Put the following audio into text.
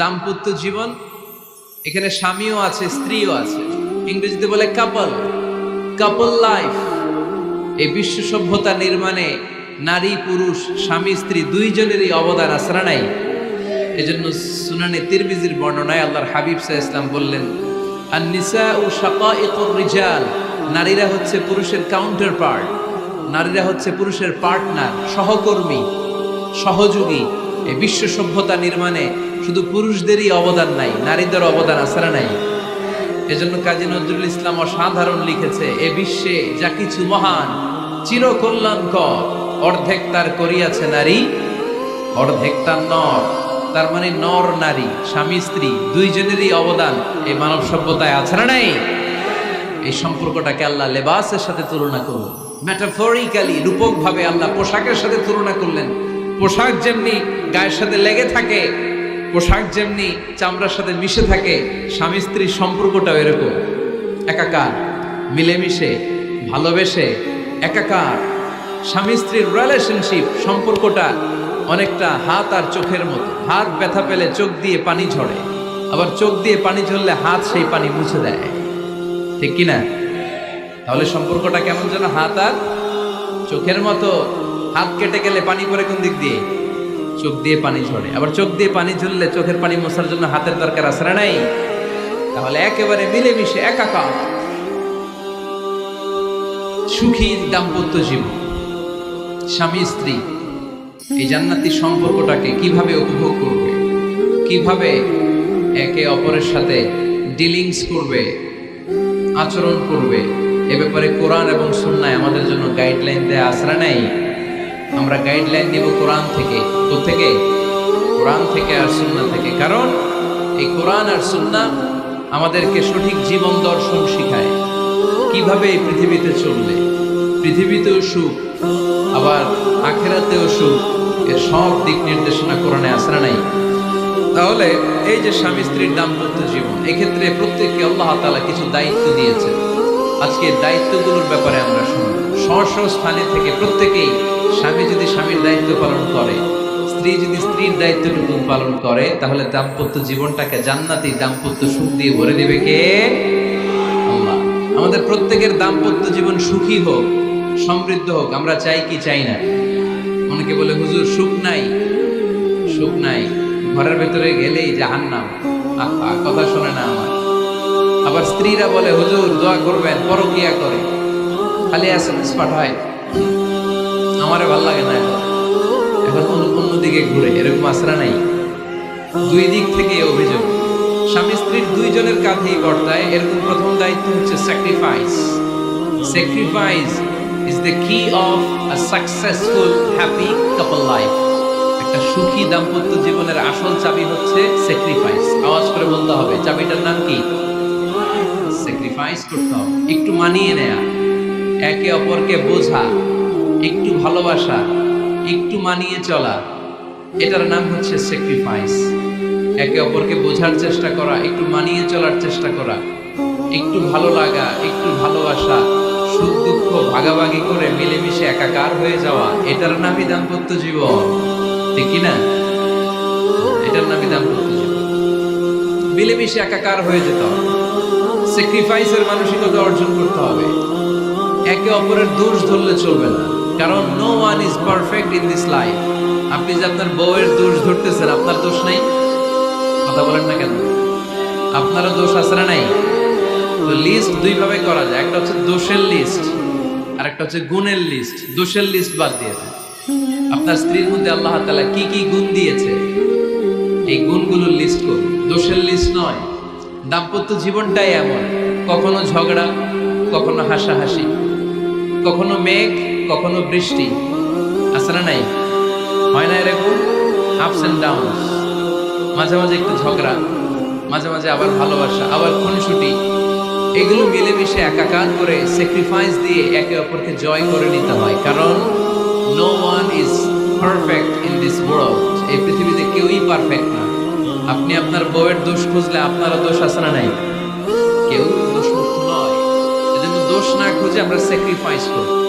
দাম্পত্য জীবন, এখানে স্বামীও আছে, স্ত্রীও আছে। ইংরেজিতে বলে কাপল কাপল লাইফ এই বিশ্ব সভ্যতা নির্মাণে নারী, পুরুষ, স্বামী, স্ত্রী দুইজনেরই অবদান আসরা নাই? এজন্য সুনানে তিরমিজির বর্ণনায় আল্লাহর হাবিব সাহ ইসলাম বললেন আর নিসা ও রিজাল। নারীরা হচ্ছে পুরুষের কাউন্টার পার্ট নারীরা হচ্ছে পুরুষের পার্টনার সহকর্মী, সহযোগী। এই বিশ্ব সভ্যতা নির্মাণে শুধু পুরুষদেরই অবদান নাই নারীদের অবদান আসারা নাই? এজন্য কাজী নজরুল ইসলাম অসাধারণ লিখেছে, এ বিশ্বে যা কিছু মহান, চিরকল্যাণকর, অর্ধেক তার করিয়াছে নারী, অর্ধেক তার নর, তার মানে নর নারী, স্বামী স্ত্রী, দুইজনেরই অবদান এই মানব সভ্যতায় আছে না নাই? এই সম্পর্কটাকে আল্লাহ লেবাসের সাথে তুলনা করলেন ম্যাটাফরিক্যালি রূপকভাবে আল্লাহ পোশাকের সাথে তুলনা করলেন। পোশাক যেমনি গায়ের সাথে লেগে থাকে পোশাক যেমনি চামড়ার সাথে মিশে থাকে, স্বামী স্ত্রীর সম্পর্কটাও এরকম। একাকার, মিলেমিশে, ভালোবেসে, একাকার। স্বামী স্ত্রীর রিলেশনশিপ সম্পর্কটা অনেকটা হাত আর চোখের মতো। হাত ব্যথা পেলে চোখ দিয়ে পানি ঝরে। আবার চোখ দিয়ে পানি ঝরলে হাত সেই পানি মুছে দেয়। ঠিক কি না তাহলে সম্পর্কটা কেমন যেন হাত আর চোখের মতো? হাত কেটে গেলে পানি পরে কোন দিক দিয়ে? চোখ দিয়ে পানি ঝরে। আবার চোখ দিয়ে পানি ঝরলে চোখের পানি মোছার জন্য হাতের দরকার আছে না নাই? তাহলে একেবারে মিলেমিশে একাকার। সুখী দাম্পত্য জীবন। স্বামী, স্ত্রী, এই জান্নাতি সম্পর্কটাকে কীভাবে উপভোগ করবে? কীভাবে একে অপরের সাথে ডিলিংস করবে? আচরণ করবে? এ ব্যাপারে কোরআন এবং সুন্নায় আমাদের জন্য গাইডলাইন দেয়া আসরা নেই? আমরা গাইডলাইন নিব কোরআন থেকে। থেকে? কোরআন থেকে আর সুন্না থেকে। কারণ এই কোরআন আর সুন্না আমাদেরকে সঠিক জীবন দর্শন শিখায়। কীভাবে এই পৃথিবীতে চললে পৃথিবীতেও সুখ, আবার আখেরাতেও সুখ, এর সব দিক নির্দেশনা কোরআনে আসরা নাই? তাহলে এই যে স্বামী স্ত্রীর দাম্পত্য জীবন, এক্ষেত্রে প্রত্যেককে আল্লাহ তালা কিছু দায়িত্ব দিয়েছে আজকে দায়িত্বগুলোর ব্যাপারে আমরা শুনব। স্থানে থেকে প্রত্যেকেই স্বামী যদি স্বামীর দায়িত্ব পালন করে, স্ত্রী যদি স্ত্রীর দায়িত্বটুকু পালন করে, তাহলে দাম্পত্য জীবনটাকে জান্নাতি দাম্পত্য সুখ দিয়ে ভরে দেবে কে? আমাদের প্রত্যেকের দাম্পত্য জীবন সুখী হোক, সমৃদ্ধ হোক, আমরা চাই কি চাই না। অনেকে বলে, হুজুর, সুখ নাই। সুখ নাই। ঘরের ভেতরে গেলেই জাহান্নাম। আহা, কথা শোনে না আমার। আবার স্ত্রীরা বলে, হুজুর, দোয়া করবেন, পরকিয়া করে। খালি এসএমএস পাঠায় আমারে ভালো লাগে না। এখন এখন অন্য- অন্যদিকে ঘুরে, এরকম আশ্রা নাই। দুই দিক থেকে অভিযোগ। স্বামী স্ত্রীর দুইজনের কাঁধেই বর্তায়, এরকম প্রথম দায়িত্ব হচ্ছে sacrifice sacrifice is the key of a successful happy couple life একটা সুখী দাম্পত্য জীবনের আসল চাবি হচ্ছে স্যাক্রিফাইস আওয়াজ করে বলতে হবে, চাবিটার নাম কি? স্যাক্রিফাইস করতে হবে। একটু মানিয়ে নেয়া। একে অপরকে বোঝা, একটু ভালোবাসা, একটু মানিয়ে চলা, এটার নাম হচ্ছে স্যাক্রিফাইস একে অপরকে বোঝার চেষ্টা করা, একটু মানিয়ে চলার চেষ্টা করা, একটু ভালো লাগা, একটু ভালোবাসা, সুখ দুঃখ ভাগাভাগি করে মিলেমিশে একাকার হয়ে যাওয়া, এটার নামই দাম্পত্য জীবন। ঠিক না? এটার নামই দাম্পত্য জীবন। মিলেমিশে একাকার হয়ে যেতে হবে। স্যাক্রিফাইসের মানসিকতা অর্জন করতে হবে। একে অপরের দোষ ধরলে চলবে না। কারণ no one is perfect in this life আপনি যে আপনার বউয়ের দোষ ধরতেছেন, আপনার দোষ নাই? কথা বলেন না কেন? আপনারও দোষ আছে না নাই? তো লিস্ট দুই ভাবে করা যায়। একটা হচ্ছে দোষের লিস্ট আর একটা হচ্ছে গুণের লিস্ট দোষের লিস্ট বাদ দিয়ে দেন। আপনার স্ত্রীর মধ্যে আল্লাহ তাআলা কি কি গুণ দিয়েছে? এই গুণগুলোর লিস্ট করুন। দোষের লিস্ট নয়। দাম্পত্য জীবনটাই এমন। কখনো ঝগড়া, কখনো হাসাহাসি। কখনো মেঘ, কখনো বৃষ্টি। আছে না নাই? হয় না এরকম আপস অ্যান্ড ডাউন মাঝে মাঝে একটু ঝগড়া, মাঝে মাঝে আবার ভালোবাসা, আবার খুনসুটি। এগুলো মিলেমিশে একাকার করে স্যাক্রিফাইস দিয়ে একে অপরকে জয় করে নিতে হয়। কারণ no one is perfect in this world এই পৃথিবীতে কেউই পারফেক্ট না। আপনি আপনার বউয়ের দোষ খুঁজলে আপনারও দোষ আছে না নাই? দোষ না খুঁজে আমরা স্যাক্রিফাইস করি।